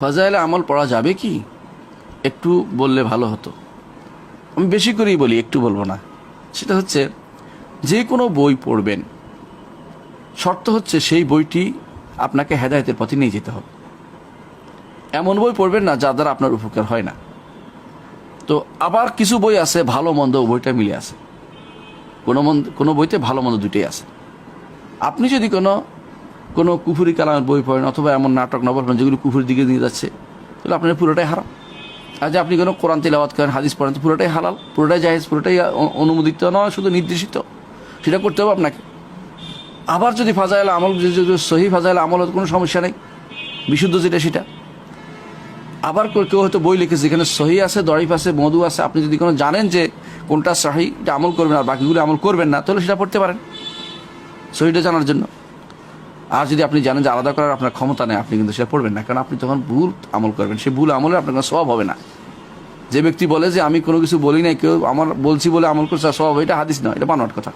ফাজাইলে আমল পড়া যাবে কি? একটু বললে ভালো হতো। আমি বেশি করেই বলি, একটু বলব না। সেটা হচ্ছে, যে কোনো বই পড়বেন। শর্ত হচ্ছে, সেই বইটি আপনাকে হেদায়তের পথে নিয়ে যেতে হবে। এমন বই পড়বেন না, যা দ্বারা আপনার উপকার হয় না। তো আবার কিছু বই আছে, ভালো মন্দ বইটা মিলে আছে। কোনো মন্দ, কোনো বইতে ভালো মন্দ দুটোই আছে। আপনি যদি কোনো কোনো কুফুরি কালামের বই পড়েন অথবা এমন নাটক, নবল পড়েন যেগুলো কুফুরির দিকে নিয়ে যাচ্ছে, তাহলে আপনার পুরোটাই হারাম। আর যে আপনি কোনো কোরআন তেলাওয়াত করেন, হাদিস পড়েন পুরোটাই হালাল, পুরোটাই জাহেজ পুরোটাই অনুমোদিত নয়, শুধু নির্দেশিত। সেটা করতে হবে আপনাকে। আবার যদি ফাজাইল আমল সহি ফাজাইল আমল কোনো সমস্যা নেই, বিশুদ্ধ যেটা সেটা। আবার কেউ হয়তো বই লিখেছে এখানে সহি আছে, দরিফ আছে, মধু আছে, আপনি যদি কোনো জানেন যে কোনটা সহি আমল করবেন, আর বাকিগুলো আমল করবেন না, তাহলে সেটা পড়তে পারেন। সহিটা জানার জন্য। আর যদি আপনি জানেন যে আলাদা করার আপনার ক্ষমতা নেই, আপনি কিন্তু সেটা পড়বেন না। কারণ আপনি তখন ভুল আমল করবেন, সেই ভুল আমলে আপনার কোনো স্বভাব হবে না। যে ব্যক্তি বলে যে, আমি কোনো কিছু বলি নাই, কেউ আমার বলছি বলে আমল করছে স্বভাব এটা হাদিস নয়, এটা বানোয়াট কথা।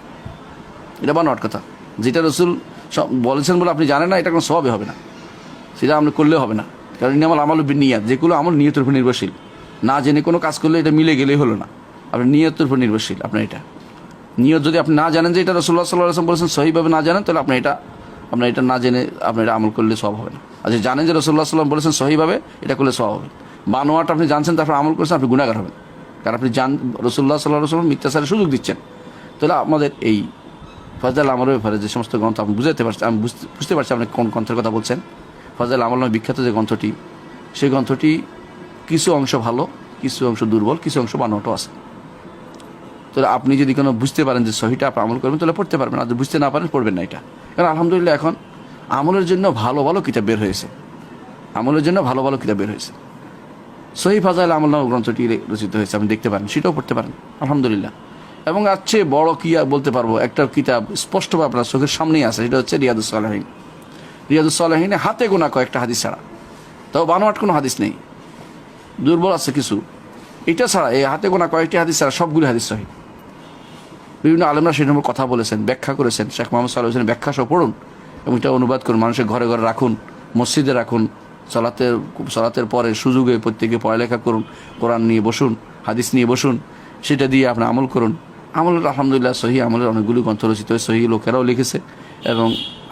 এটা বানোয়াট কথা। যেটা রসুল সব বলেছেন বলে আপনি জানেন না, এটা কোনো স্বভাবই হবে না। সেটা আপনি করলেও হবে না। কারণ আমার আমল নিয়াত যেগুলো আমল নিয়তের উপর নির্ভরশীল। না জেনে কোনো কাজ করলে এটা মিলে গেলেই হলো না। আপনার নিয়তের উপর নির্ভরশীল, আপনার এটা। নিয়ত যদি আপনি না জানেন যে, এটা রসুল্লাহ সাল্লাহ বলেছেন, সহিভাবে না জানেন, তাহলে আপনি এটা আপনার এটা না জেনে আপনি এটা আমল করলে সব হবে না। যদি জানেন যে রসুল্লাহ সাল্লাম বলেছেন সহিভাবে এটা করলে সব হবে। বানোয়াটা আপনি জানছেন, তারপর আমল করেছেন, আপনি গুণাগার হবেন। কারণ আপনি জান রসুল্লাহ সাল্লাহ সাল্লাম মিথ্যাচারের সুযোগ দিচ্ছেন। তাহলে আমাদের এই ফজল আমলের ব্যাপারে যে সমস্ত গ্রন্থ আপনি বুঝতে পারছেন আমি বুঝতে বুঝতে পারছি আপনি কোন গ্রন্থের কথা বলছেন। ফজল আমল নামে বিখ্যাত যে গ্রন্থটি, সেই গ্রন্থটি কিছু অংশ ভালো, কিছু অংশ দুর্বল, কিছু অংশ বানোয়াটও আছে। তাহলে আপনি যদি কোনো বুঝতে পারেন যে সহিটা আপনি আমল করবেন, তাহলে পড়তে পারবেন। আর বুঝতে না পারেন, পড়বেন না এটা। কারণ আলহামদুলিল্লাহ এখন আমলের জন্য ভালো ভালো কিতাব বের হয়েছে। আমলের জন্য ভালো ভালো কিতাব বের হয়েছে। সহি ফাজাইল আমল নামক গ্রন্থটি রচিত হয়েছে, আপনি দেখতে পারেন, সেটাও পড়তে পারেন। আলহামদুলিল্লাহ। এবং আর চেয়ে বড় কি বলতে পারব, একটা কিতাব স্পষ্টভাবে আপনার চোখের সামনেই আছে, সেটা হচ্ছে রিয়াদুস সালাহিন। রিয়াদুস সালাহিনে হাতে গোনা কয়েকটা হাদিস ছাড়া। তাও বানোয়াট কোনো হাদিস নেই। দুর্বল আছে কিছু। এটা ছাড়া এই হাতে গোনা কয়েকটি হাদিস ছাড়া সবগুলি হাদিস সহি। বিভিন্ন আলমরা সেই নম্বর কথা বলেছেন, ব্যাখ্যা করেছেন। শেখ মোহাম্মদ সাল্লাহ হোসেন ব্যাখ্যা সহ পড়ুন এবং এটা অনুবাদ করুন। মানুষের ঘরে ঘরে রাখুন, মসজিদে রাখুন, সলাতের সলাতের পরে সুযোগে প্রত্যেকে পড়ালেখা করুন, কোরআন নিয়ে বসুন, হাদিস নিয়ে বসুন, সেটা দিয়ে আপনি আমল করুন। আমল আলহামদুলিল্লাহ সহি আমলের অনেকগুলি গ্রন্থ রচিত সহি লোকেরাও লিখেছে এবং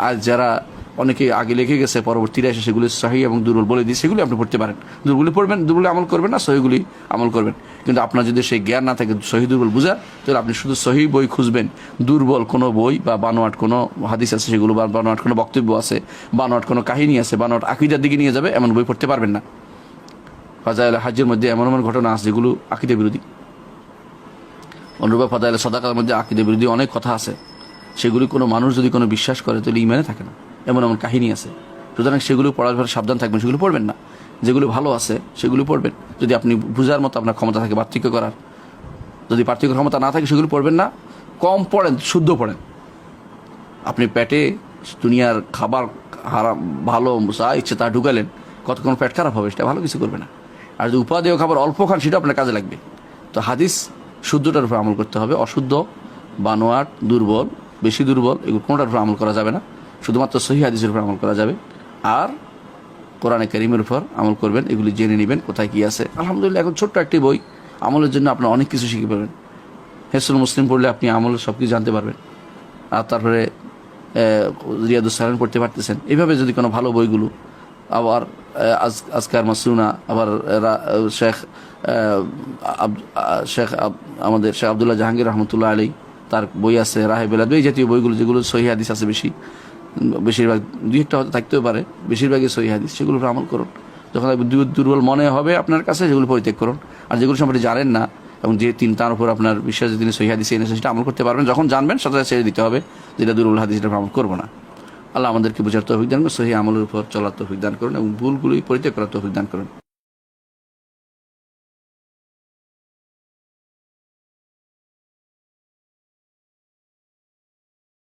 আজ যারা অনেকে আগে লিখে গেছে, পরবর্তীরা এসে সেগুলি সহি এবং দুর্বল বলে দিয়ে সেগুলি আপনি পড়তে পারেন। দুর্বলি পড়বেন দুর্বলে আমল করবেন না, সহিগুলি আমল করবেন। কিন্তু আপনার যদি সেই জ্ঞান না থাকে সহি দুর্বল বুঝার, তাহলে আপনি শুধু সহি বই খুঁজবেন। দুর্বল কোনো বই বা বানোয়াট কোনো হাদিস আছে, সেগুলো বা বানোয়াট কোনো বক্তব্য আছে, বানোয়াট কোনো কাহিনী আছে, বানোয়াট আকিদার দিকে নিয়ে যাবে, এমন বই পড়তে পারবেন না। ফাজাইল হাজ্যের মধ্যে এমন এমন ঘটনা আছে, যেগুলো আকিদা বিরোধী। অনুরূপ ফাদাইল সদাকার মধ্যে আকিদা বিরোধী অনেক কথা আছে। সেগুলি কোনো মানুষ যদি কোনো বিশ্বাস করে, তাহলে ইমানে থাকে না। এমন এমন কাহিনী আছে। সুতরাং সেগুলো পড়ার পরে সাবধান থাকবেন, সেগুলো পড়বেন না। যেগুলো ভালো আছে, সেগুলো পড়বেন। যদি আপনি বুঝার মতো আপনার ক্ষমতা থাকে, পার্থক্য করার। যদি পার্থক্য ক্ষমতা না থাকে, সেগুলো পড়বেন না। কম পড়েন, শুদ্ধ পড়েন। আপনি পেটে দুনিয়ার খাবার, হারাম, ভালো, যা ইচ্ছে তা ঢুকালেন, কতক্ষণ পেট খারাপ হবে সেটা ভালো কিছু করবে না। আর যদি উপাদেয় খাবার অল্প খান, সেটা আপনার কাজে লাগবে। তো হাদিস শুদ্ধটার উপর আমল করতে হবে। অশুদ্ধ, বানোয়াট, দুর্বল, বেশি দুর্বল, এগুলো কোনোটার উপর আমল করা যাবে না। শুধুমাত্র সহি হাদিসের উপর আমল করা যাবে। আর কোরআনে করিমের উপর আমল করবেন, এগুলি জেনে নেবেন কোথায় কি আছে। আলহামদুলিল্লাহ, এখন ছোট্ট একটি বই। আমলের জন্য আপনার অনেক কিছু শিখে পাবেন হেসুল মুসলিম পড়লে আপনি আমলের সব কিছু জানতে পারবেন। আর তারপরে রিয়াদুস সালাম পড়তে পারতেছেন। এইভাবে যদি কোনো ভালো বইগুলো আবার আজ, আজকার মাসুনা, আবার শেখ শেখ আমাদের শেখ আবদুল্লাহ জাহাঙ্গীর রহমতুল্লাহ আলী তার বই আছে রাহে বেলাদ। এই জাতীয় বইগুলো, যেগুলো সহি হাদিস আছে বেশি। বেশিরভাগ দুই একটা হয়তো থাকতেও পারে, বেশিরভাগই সহি হাদিস সেগুলো আমল করুন। যখন দুর্বল মনে হবে আপনার কাছে, সেগুলো পরিত্যাগ করুন। আর যেগুলো সম্পর্কে জানেন না, এবং যে তিন তার উপর আপনার বিশ্বাস তিনি সহি হাদিস এনেছেন, সেটা আমল করতে পারবেন। যখন জানবেন সাথে ছেড়ে দিতে হবে যেটা দুর্বল হাদিস সেটা আমল করব না। আল্লাহ আমাদেরকে বোঝার দান করুন, সহি আমলের উপর চলার তৌফিক দান করুন, এবং ভুলগুলি পরিত্যাগ করার তৌফিক দান করুন।